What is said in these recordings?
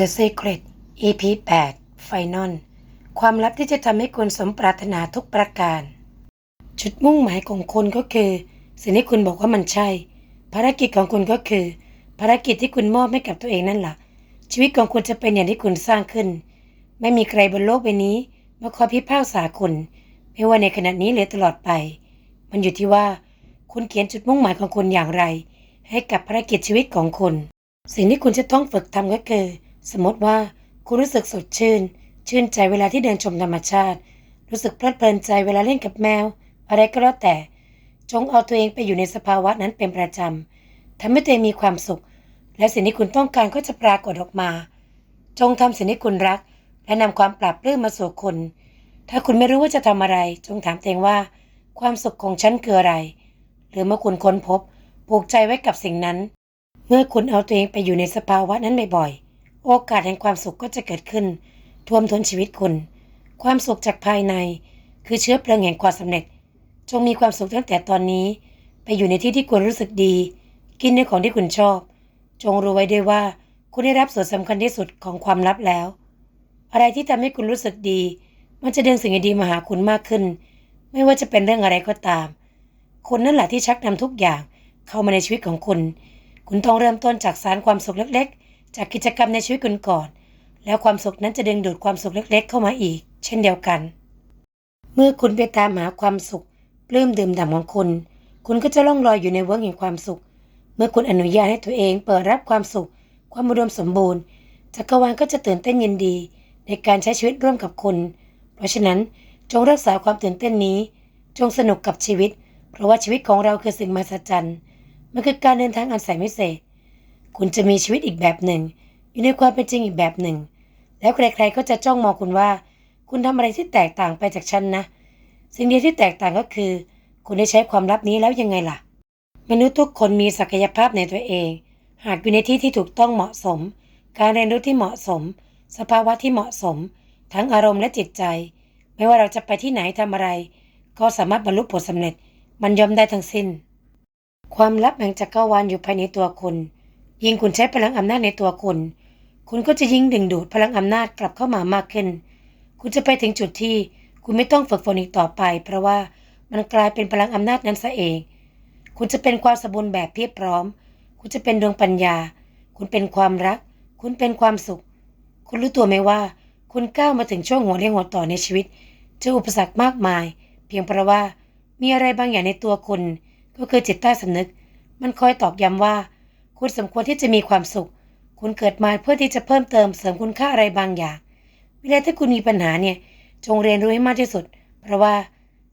The Secret EP 8 Final ความลับที่จะทำให้คุณสมปรารถนาทุกประการ จุดมุ่งหมายของคุณก็คือ สิ่งที่คุณบอกว่ามันใช่ ภารกิจของคุณก็คือ ภารกิจที่คุณมอบให้กับตัวเองนั่นแหละชีวิตของคุณจะเป็นอย่างที่คุณสร้างขึ้น ไม่มีใครบนโลกใบนี้มาคอยพิพากษาคุณไม่ว่าในขณะนี้หรือตลอดไป มันอยู่ที่ว่า คุณเขียนจุดมุ่งหมายของคุณอย่างไร ให้กับภารกิจชีวิตของคุณ สิ่งที่คุณจะต้องฝึกทำก็คือ สมมติว่าคุณรู้สึกสดชื่น ชื่นใจเวลาที่เดินชมธรรมชาติ รู้สึกเพลิดเพลินใจเวลาเล่นกับแมว อะไรก็แล้วแต่ จงเอาตัวเองไปอยู่ในสภาวะนั้นเป็นประจำทำให้ตัวเองมีความสุข และสิ่งที่คุณต้องการก็จะปรากฏออกมา จงทำสิ่งที่คุณรัก และนำความปรับปลื้มมาสู่คุณ ถ้าคุณไม่รู้ว่าจะทำอะไร จงถามตัวเองว่า ความสุขของฉันคืออะไร หรือเมื่อคุณค้นพบ ผูกใจไว้กับสิ่งนั้น เมื่อคุณเอาตัวเองไปอยู่ในสภาวะนั้นบ่อยๆ โอกาสแห่งความสุขก็จะเกิดขึ้น ท่วมท้นชีวิตคุณ ความสุขจากภายใน คือเชื้อเพลิงแห่งความสำเร็จ จงมีความสุขตั้งแต่ตอนนี้ ไปอยู่ในที่ที่คุณรู้สึกดี กินในของที่คุณชอบ จงรู้ไว้ด้วยว่า คุณได้รับส่วนสำคัญที่สุดของความลับแล้ว อะไรที่ทำให้คุณรู้สึกดี มันจะดึงสิ่งดีมาหาคุณมากขึ้น ไม่ว่าจะเป็นเรื่องอะไรก็ตามคุณนั่นแหละที่ชักนำทุกอย่างเข้ามาในชีวิตของคุณ คุณต้องเริ่มต้นจากสารความสุขเล็กๆ จากกิจกรรมในชีวิตคุณก่อน แล้วความสุขนั้นจะดึงดูดความสุขเล็ก ๆ เข้ามาอีก เช่นเดียวกัน เมื่อคุณไปตามหาความสุขปลื้มดื่มด่ำของคุณ คุณก็จะล่องลอยอยู่ในเวิร์กแห่งความสุข เมื่อคุณอนุญาตให้ตัวเองเปิดรับความสุข ความอุดมสมบูรณ์จักรวาลก็จะตื่นเต้นยินดี ในการใช้ชีวิตร่วมกับคุณ เพราะฉะนั้นจงรักษาความตื่นเต้นนี้ จงสนุกกับชีวิต เพราะว่าชีวิตของเราคือสิ่งมหัศจรรย์มันคือการเดินทางอันแสนวิเศษ คุณจะมีชีวิตอีกแบบหนึ่ง อยู่ในความเป็นจริงอีกแบบหนึ่ง แล้วใครๆก็จะจ้องมองคุณว่า คุณทำอะไรที่แตกต่างไปจากฉันนะ สิ่งเดียวที่แตกต่างก็คือ คุณได้ใช้ความลับนี้แล้วยังไงล่ะ มนุษย์ทุกคนมีศักยภาพในตัวเอง หากอยู่ในที่ที่ถูกต้องเหมาะสม การเรียนรู้ที่เหมาะสม สภาวะที่เหมาะสม ทั้งอารมณ์และจิตใจ ไม่ว่าเราจะไปที่ไหนทำอะไร ก็สามารถบรรลุผลสำเร็จ มันยอมได้ทั้งสิ้น ความลับแห่งจักรวาลอยู่ภายในตัวคุณ ยิ่งคุณใช้พลังอำนาจในตัวคุณ คุณก็จะยิ่งดึงดูดพลังอำนาจกลับเข้ามามากขึ้น คุณจะไปถึงจุดที่คุณไม่ต้องฝึกฝนอีกต่อไป เพราะว่ามันกลายเป็นพลังอำนาจนั้นซะเอง คุณจะเป็นความสมบูรณ์แบบเพียบพร้อม คุณจะเป็นดวงปัญญา คุณเป็นความรัก คุณเป็นความสุข คุณรู้ตัวไหมว่า คุณก้าวมาถึงช่วงหัวเรียวหัวต่อในชีวิตเจออุปสรรคมากมาย เพียงเพราะว่ามีอะไรบางอย่างในตัวคุณ ก็คือจิตใต้สำนึก มันคอยตอกย้ำว่า คุณสมควรที่จะมีความสุข คุณเกิดมาเพื่อที่จะเพิ่มเติมเสริมคุณค่าอะไรบางอย่าง เวลาที่คุณมีปัญหาเนี่ย จงเรียนรู้ให้มากที่สุด เพราะว่า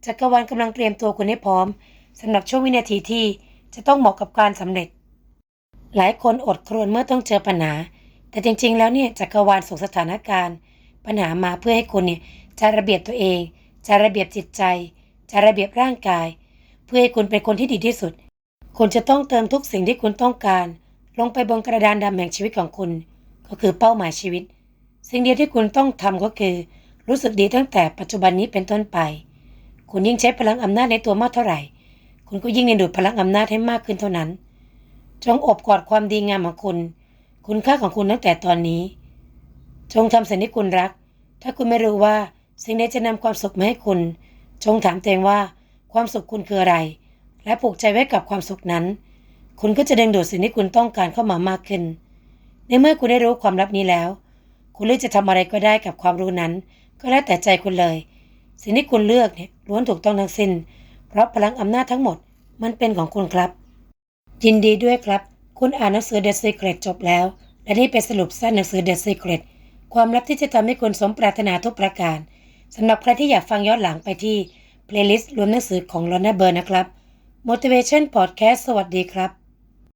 จักรวาลกำลังเตรียมตัวคุณให้พร้อมสำหรับช่วงวินาทีที่จะต้องเหมาะกับการสำเร็จ หลายคนอดครวญเมื่อต้องเจอปัญหา แต่จริง ๆ แล้วเนี่ยจักรวาลส่งสถานการณ์ ปัญหามาเพื่อให้คุณเนี่ยจะระเบียบตัวเองจะระเบียบจิตใจ จะระเบียบร่างกาย เพื่อให้คุณเป็นคนที่ดีที่สุด คุณจะต้องเติมทุกสิ่งที่คุณต้องการ ลงไปบนกระดานดำแห่งชีวิตของคุณ ก็คือเป้าหมายชีวิต สิ่งเดียวที่คุณต้องทำก็คือ รู้สึกดีตั้งแต่ปัจจุบันนี้เป็นต้นไป คุณยิ่งใช้พลังอำนาจในตัวมากเท่าไหร่ คุณก็ยิ่งดึงดูดพลังอำนาจให้มากขึ้นเท่านั้น จงอบกอดความดีงามของคุณ คุณค่าของคุณตั้งแต่ตอนนี้ จงทำสิ่งที่คุณรัก ถ้าคุณไม่รู้ว่าสิ่งใดจะนำความสุขมาให้คุณ จงถามตัวเองว่า ความสุขคุณคืออะไร และผูกใจไว้กับความสุขนั้น คุณก็จะดึงดูดสิ่งที่คุณต้องการเข้ามามากขึ้น ในเมื่อคุณได้รู้ความลับนี้แล้ว คุณเลือกจะทำอะไรก็ได้กับความรู้นั้น ก็แล้วแต่ใจคุณเลย สิ่งที่คุณเลือกเนี่ยล้วนถูกต้องทั้งสิ้น เพราะพลังอำนาจทั้งหมดมันเป็นของคุณครับ ยินดีด้วยครับ คุณอ่านหนังสือ The Secret จบแล้ว และนี่เป็นสรุปสั้นหนังสือ The Secret ความลับที่จะทำให้คุณสมปรารถนาทุกประการสำหรับใครที่อยากฟังย้อนหลังไปที่ playlist รวมหนังสือของ Lorna Burn นะครับ Motivation Podcast สวัสดีครับ